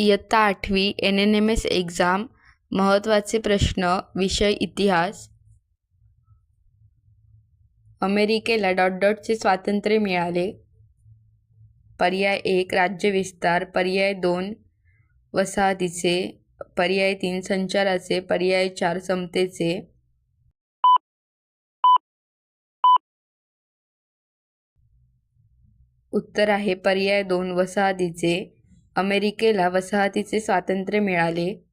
इयत्ता आठवी N N M S exam महत्त्वाचे प्रश्न विषय इतिहास. अमेरिकेला डॉट डॉटचे स्वातंत्र्य मिळाले. पर्याय एक राज्य विस्तार. पर्याय दोन वसाहतीचे. पर्याय तीन संचाराचे. पर्याय चार समतेचे. उत्तर आहे पर्याय दोन वसाहतीचे. अमेरिकेला वसाहतीचे स्वातंत्र्य मिळाले.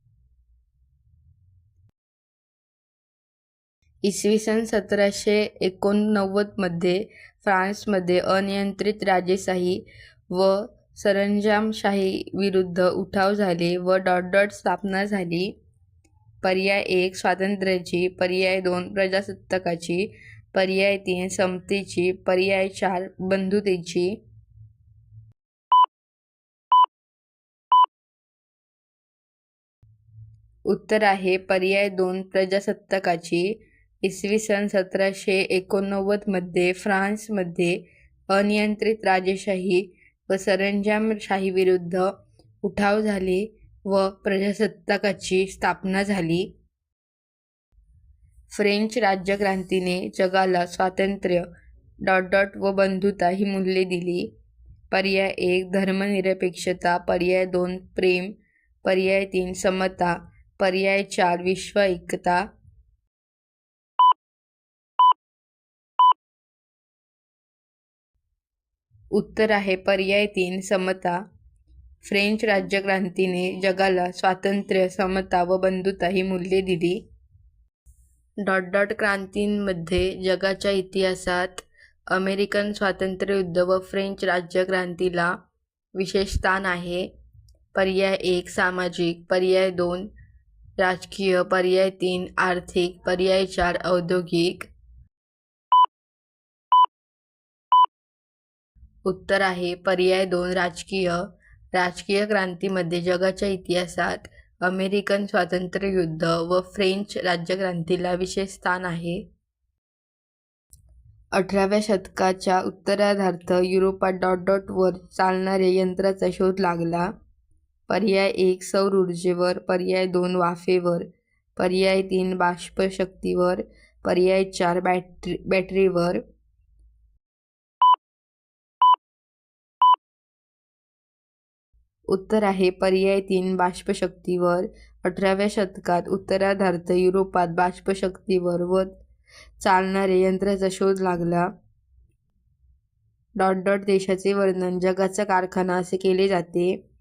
इसवी सन सतराशे एकोणनव्वदमध्ये फ्रान्समध्ये अनियंत्रित राजेशाही व सरंजामशाही विरुद्ध उठाव झाले व डॉट डॉट स्थापना झाली. पर्याय एक स्वातंत्र्याची. पर्याय दोन प्रजासत्ताकाची. पर्याय तीन समतेची. पर्याय चार बंधुतेची. उत्तर आहे पर्याय दोन प्रजासत्ताकाची. इसवी सन सतराशे एकोणनव्वदमध्ये फ्रान्समध्ये अनियंत्रित राजेशाही व सरंजामशाहीविरुद्ध उठाव झाले व प्रजासत्ताकाची स्थापना झाली. फ्रेंच राज्यक्रांतीने जगाला स्वातंत्र्य डॉट डॉट व बंधुता ही मूल्ये दिली. पर्याय एक धर्मनिरपेक्षता. पर्याय दोन प्रेम. पर्याय तीन समता. पर्याय चार विश्व एकता. उत्तर आहे पर्याय तीन समता. फ्रेंच राज्यक्रांतीने जगाला स्वातंत्र्य समता व बंधुता ही मूल्ये दिली. डॉट डॉट क्रांतींमध्ये जगाच्या इतिहासात अमेरिकन स्वातंत्र्ययुद्ध व फ्रेंच राज्यक्रांतीला विशेष स्थान आहे. पर्याय एक सामाजिक. पर्याय दोन राजकीय पर्याय तीन आर्थिक पर्याय चार औद्योगिक. उत्तर आहे पर्याय दोन राजकीय. राजकीय क्रांतीमध्ये जगाच्या इतिहासात अमेरिकन स्वातंत्र्ययुद्ध व फ्रेंच राज्यक्रांतीला विशेष स्थान आहे. अठराव्या शतकाच्या उत्तरार्धार्थ युरोपात डॉट डॉटवर चालणाऱ्या यंत्राचा शोध लागला. पर्याय एक सौर ऊर्जेवर पर्याय दोन वाफेवर पर्याय तीन बाष्पशक्तीवर पर्याय चार बॅटरी बॅटरीवर. उत्तर आहे पर्याय तीन बाष्पशक्तीवर अठराव्या शतकात उत्तरार्धार्थ युरोपात बाष्पशक्तीवर व चालणाऱ्या यंत्राचा शोध लागला. डॉट डॉट देशाचे वर्णन जगाचा कारखाना असे केले जाते.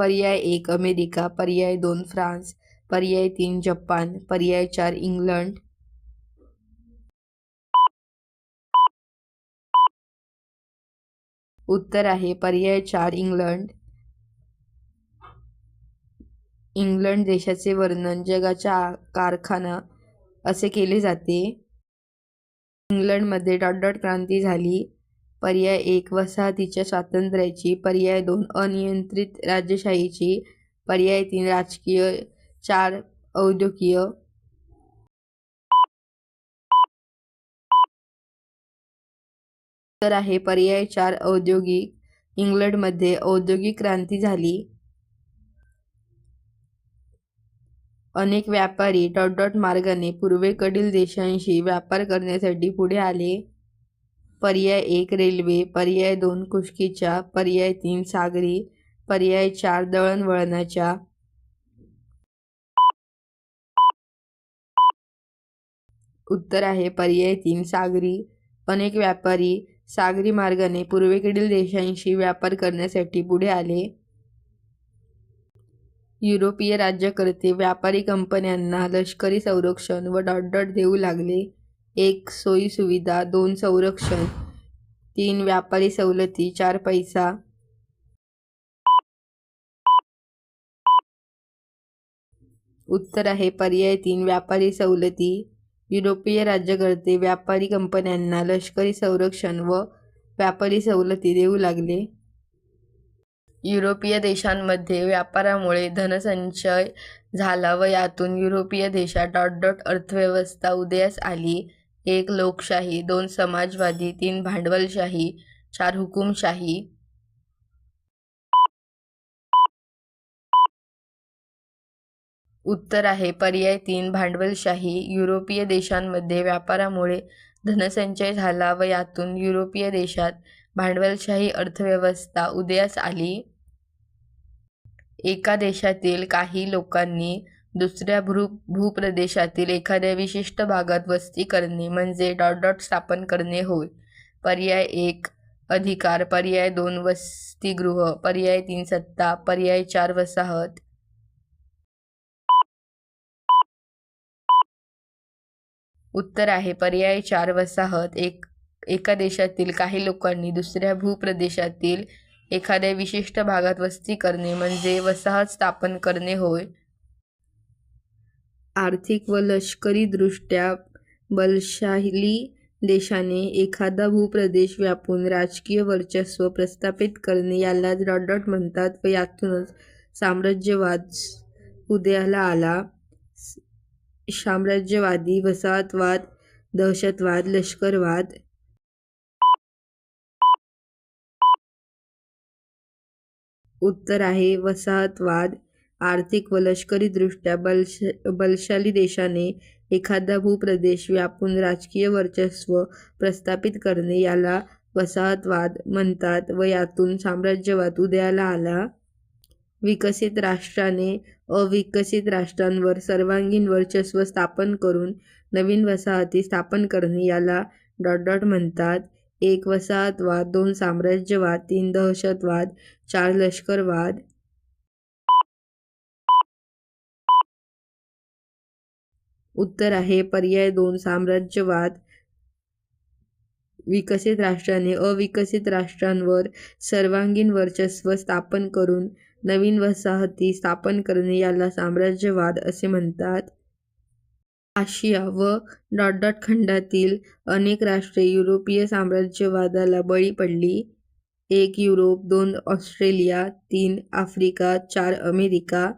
पर्याय एक अमेरिका पर्याय दोन फ्रान्स पर्याय तीन जपान पर्याय चार इंग्लंड. उत्तर आहे पर्याय चार इंग्लंड. इंग्लंड देशाचे वर्णन जगाच्या कारखाना असे केले जाते. इंग्लंडमध्ये डॉट डॉट क्रांती झाली. पर्याय एक. वसाहतीच्या स्वातंत्र्याची पर्याय दोन. अनियंत्रित राजेशाहीची पर्याय तीन. राजकीय चार. औद्योगिक तर आहे. पर्याय चार. औद्योगिक. इंग्लंडमध्ये औद्योगिक क्रांती झाली. अनेक व्यापारी डॉट डॉट मार्गाने पूर्वेकडील देशांशी व्यापार करण्यासाठी पुढे आले. पर्याय एक रेल्वे पर्याय दोन कुशकीच्या पर्याय तीन सागरी पर्याय चार दळणवळणाच्या उत्तर आहे पर्याय तीन सागरी अनेक व्यापारी सागरी मार्गाने पूर्वेकडील देशांशी व्यापार करण्यासाठी पुढे आले. युरोपीय राज्यकर्ते व्यापारी कंपन्यांना लष्करी संरक्षण व डॉट डॉट देऊ लागले. एक सोयीसुविधा दोन संरक्षण तीन व्यापारी सवलती चार पैसा. उत्तर आहे पर्याय तीन व्यापारी सवलती. युरोपीय राज्यकर्ते व्यापारी कंपन्यांना लष्करी संरक्षण व व्यापारी सवलती देऊ लागले. युरोपीय देशांमध्ये व्यापारामुळे धनसंचय झाला व यातून युरोपीय देशात डॉट डॉट अर्थव्यवस्था उदयास आली. एक लोकशाही दोन समाजवादी तीन भांडवलशाही चार हुकुमशाही उत्तर आहे पर्याय तीन भांडवलशाही युरोपीय देशांमध्ये व्यापारामुळे धनसंचय झाला व यातून युरोपीय देशात भांडवलशाही अर्थव्यवस्था उदयास आली. एका देशातील काही लोकांनी दुसऱ्या भ्रू भूप्रदेशातील एखाद्या विशिष्ट भागात वस्ती करणे म्हणजे डॉट डॉट स्थापन करणे होय. पर्याय एक अधिकार. पर्याय दोन वसतिगृह. पर्याय तीन सत्ता. पर्याय चार वसाहत. उत्तर आहे पर्याय चार वसाहत. एक एका देशातील काही लोकांनी दुसऱ्या भूप्रदेशातील एखाद्या विशिष्ट भागात वस्ती करणे म्हणजे वसाहत स्थापन करणे होय. आर्थिक व लष्करीदृष्ट्या बलशाली देशाने एखादा भूप्रदेश व्यापून राजकीय वर्चस्व प्रस्थापित करणे याला डॉट म्हणतात व यातूनच साम्राज्यवाद उदयाला आला. साम्राज्यवादी, वसाहतवाद, दहशतवाद, लष्करवाद उत्तर आहे वसाहतवाद. आर्थिक व लष्करीदृष्ट्या बलश बलशाली देशाने एखादा भूप्रदेश व्यापून राजकीय वर्चस्व प्रस्थापित करणे याला वसाहतवाद म्हणतात व यातून साम्राज्यवाद उदयाला आला. विकसित राष्ट्राने अविकसित राष्ट्रांवर सर्वांगीण वर्चस्व स्थापन करून नवीन वसाहती स्थापन करणे याला डॉट डॉट म्हणतात. एक वसाहतवाद दोन साम्राज्यवाद तीन दहशतवाद चार लष्करवाद उत्तर आहे पर्याय दोन साम्राज्यवाद. विकसित राष्ट्राने अविकसित राष्ट्रांवर सर्वांगीण वर्चस्व स्थापन करून नवीन वसाहती स्थापन करणे याला साम्राज्यवाद असे म्हणतात. आशिया व डॉट डॉट खंडातील अनेक राष्ट्रे युरोपीय साम्राज्यवादाला बळी पडली. एक युरोप दोन ऑस्ट्रेलिया तीन आफ्रिका चार अमेरिका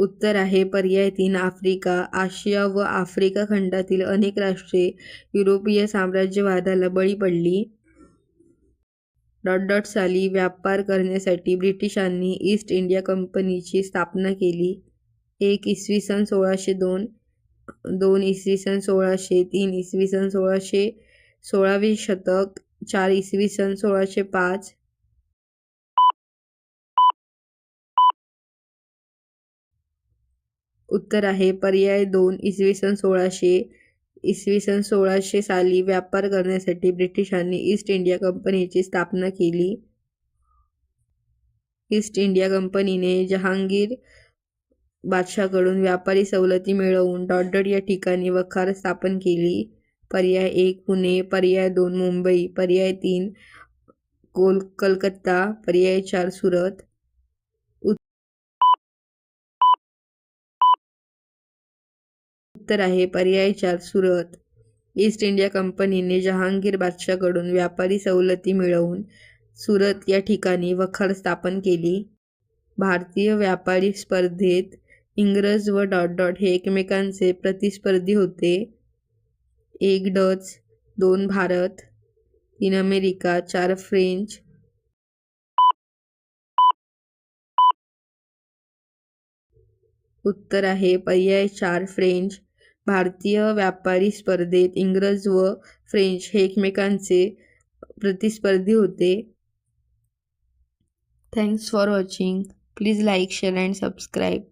उत्तर आहे पर्याय तीन आफ्रिका. आशिया व आफ्रिका खंडातील अनेक राष्ट्रे युरोपीय साम्राज्यवादाला बळी पडली. डॉट डॉट साली व्यापार करण्यासाठी ब्रिटिशांनी ईस्ट इंडिया कंपनीची स्थापना केली. एक इसवी सन सोळाशे दोन दोन इसवी सन सोळाशे तीन इसवी सन सोळाशे सोळावे शतक चार इसवी सन सोळाशे पाच उत्तर आहे पर्याय दोन इसवी सन सोळाशे. इसवी सन सोळाशे साली व्यापार करण्यासाठी ब्रिटिशांनी ईस्ट इंडिया कंपनीची स्थापना केली. ईस्ट इंडिया कंपनीने जहांगीर बादशाहकडून व्यापारी सवलती मिळवून डॉडड या ठिकाणी वखार स्थापन केली. पर्याय एक पुणे पर्याय दोन मुंबई पर्याय तीन कोल कलकत्ता पर्याय चार सुरत उत्तर आहे पर्याय चार सुरत. ईस्ट इंडिया कंपनीने जहांगीर बादशाहकडून व्यापारी सवलती मिळवून सुरत या ठिकाणी वखार स्थापन केली. भारतीय व्यापारी स्पर्धेत इंग्रज व डॉट डॉट हे एकमेकांचे प्रतिस्पर्धी होते. एक डच दोन भारत तीन अमेरिका चार फ्रेंच उत्तर आहे पर्याय चार फ्रेंच. भारतीय व्यापारी स्पर्धेत इंग्रज व फ्रेंच हे एकमेकांचे प्रतिस्पर्धी होते. Thanks for watching. Please like share and subscribe